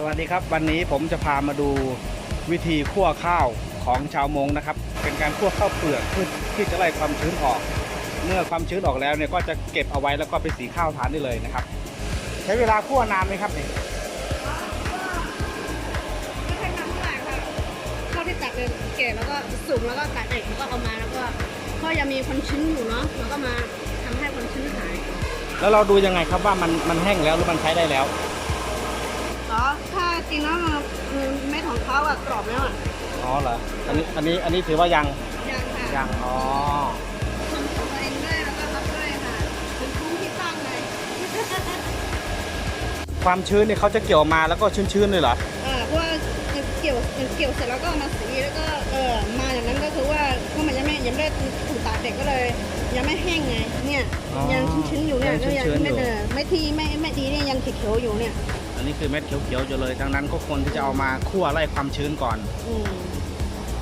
วัสดีครับวันนี้ผมจะพามาดูวิธีคั่วข้าวของชาวมงนะครับ เป็นการคั่วข้าวเปลือกเพื่อที่จะไล่ความชื้นออก เมื่อความชื้นออกแล้วเนี่ยก็จะเก็บเอาไว้แล้วก็ไปสีข้าวทานได้เลยนะครับ ใช้เวลาคั่วนานไหมครับเนี่ยไม่ค่อยนานเท่าไหร่ค่ะข้าวที่ตักเลยเกล็ดแล้วก็สุกแล้วก็ตัดเด็กแล้วก็เอามาแล้วก็ก็ยังมีความชื้นอยู่เนาะแล้วก็มาทำให้ความชื้นหาย แล้วเราดูยังไงครับว่ามันมันแห้งแล้วหรือมันใช้ได้แล้ว อ๋อถ้าจริงแล้วมันเม็ดของเขาอะกรอบแล้วอะอ๋อเหรอ อันนี้ อันนี้ อันนี้ถือว่ายัง ยังค่ะยัง อ๋อทำของตัวเองด้วยแล้วก็รับด้วยค่ะเป็นคุ้มที่ตั้งเลย ความชื้นเนี่ยเขาจะเกี่ยวมาแล้วก็ชื้นๆเลยเหรอ เออเพราะว่าเกี่ยวเกี่ยวเสร็จแล้วก็เอามาสีแล้วก็เออมาอย่างนั้นก็คือว่าเพราะมันยังไม่ยังไม่ได้ถูกตากเด็กก็เลย ยังไม่แห้งไง เนี่ยอ๋อยังชื้นๆอยู่เนี่ยยังชื้นๆไม่อยู่เออไม่ที่ไม่ไม่ดีเนี่ยยังเขียวๆอยู่เนี่ยอั นนี้คือเม็ดเขียวๆอยู่เลย ดังนั้นก็ควรที่จะเอามาคั่วไล่ความชื้นก่อน อืม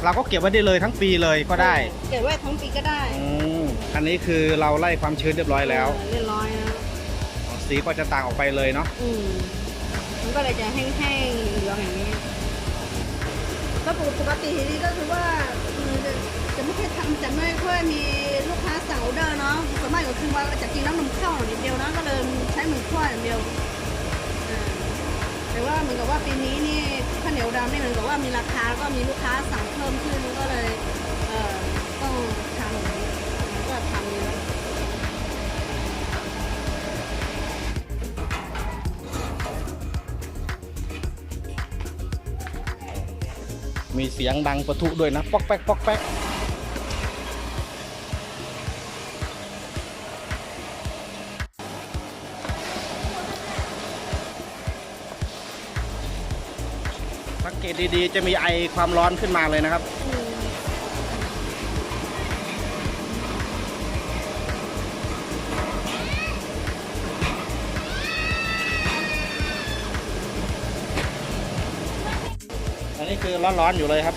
เราก็เก็บไว้ได้เลยทั้งปีเลยก็ได้เก็บไว้ทั้งปีก็ได้อืมอันนี้คือเราไล่ความชื้นเรียบร้อยแล้ว เออเรียบร้อยนะสีก็จะต่างออกไปเลยเนาะ อืมมันก็เลยจะแห้งๆเหลืองๆอย่างนี้ก็ปกติทีนี้ก็คือว่าอืมจะจะไม่ค่อยทำจะไม่ค่อยมีลูกค้าสั่งออเดอร์เนาะส่วนมากก็คือว่าจะกินน้ำนมข้าวนิดเดียวนะก็เลยใช้มือคั่วอย่างเดียวอ่า แต่ว่าเหมือนกับว่าปีนี้นี่ข้าวเหนียวดำนี่เหมือนกับว่ามีราคาก็มีลูกค้าสั่งเพิ่มขึ้นก็เลยเอ่อต้องทำอย่างนี้ก็ทำอยู่มีเสียงดังประทุด้วยนะ ป๊อกแป๊กป๊อกแป๊ก สังเกตดีๆ จะมีไอความร้อนขึ้นมาเลยนะครับ อันนี้คือร้อนๆอยู่เลยครับ